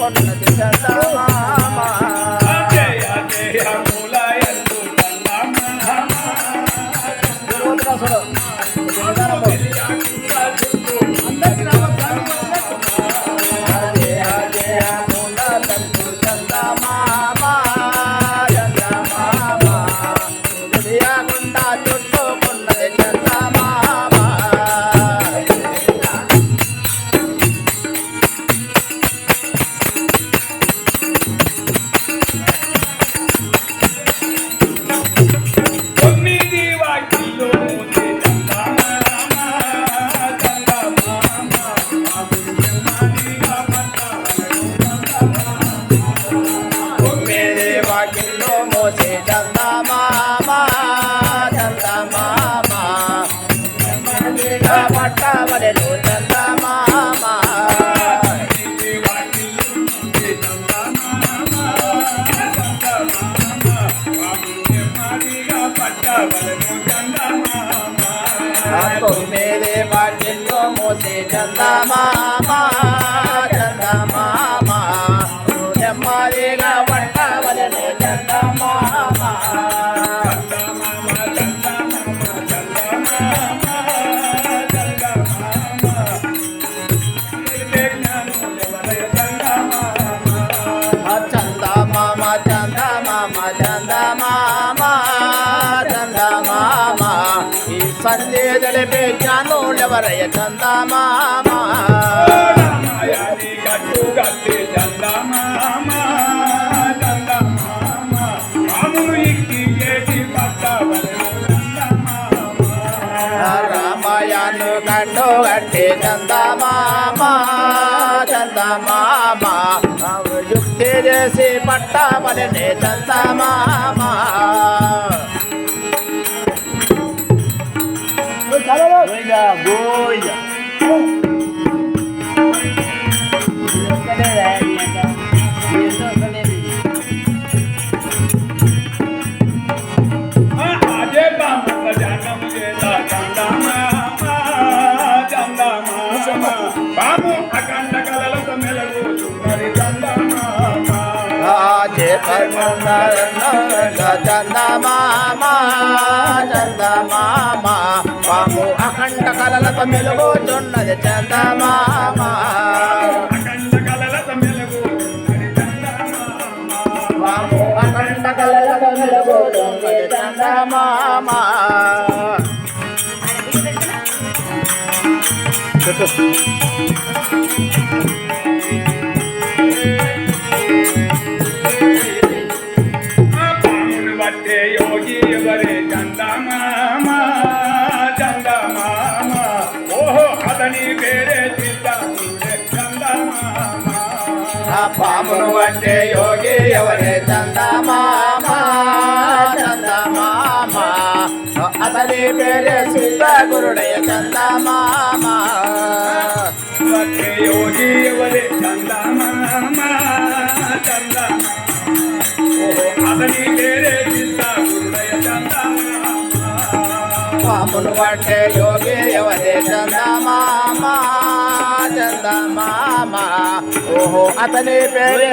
పనులు చేస్తామా తొమ్మిది వాకిల్లో మూసి చందమామ చందమామ మాదిగా పట్టవలను చందమామ. ఈ సంధి తెలిపే జ్ఞానులెవరయ్య చందమామ? రామాయణు కండు గట్టి చందమామ చందమామ. యుక్తి చేసి పట్టమని చందమామ. బాబు అఖండ కళలతో మెలగుతున్నది చందమామ రాజే చందమామ చందమామ. పాము అఖండ కలలతో మెలుగుతున్నది చందమామ. అఖండ మెలగుతున్నది చందమామ. పామును అంటే యోగి ఎవరే? చందమామ చందమామ. అతని పేరే సిద్ధ గురుడయ చందమామ. యోగి ఎవరే? చందమామ చందమామ. అతని పేరే పామును అంటే యోగి ఎవరే చందమామ చందమామ ఓహో అతని పేరే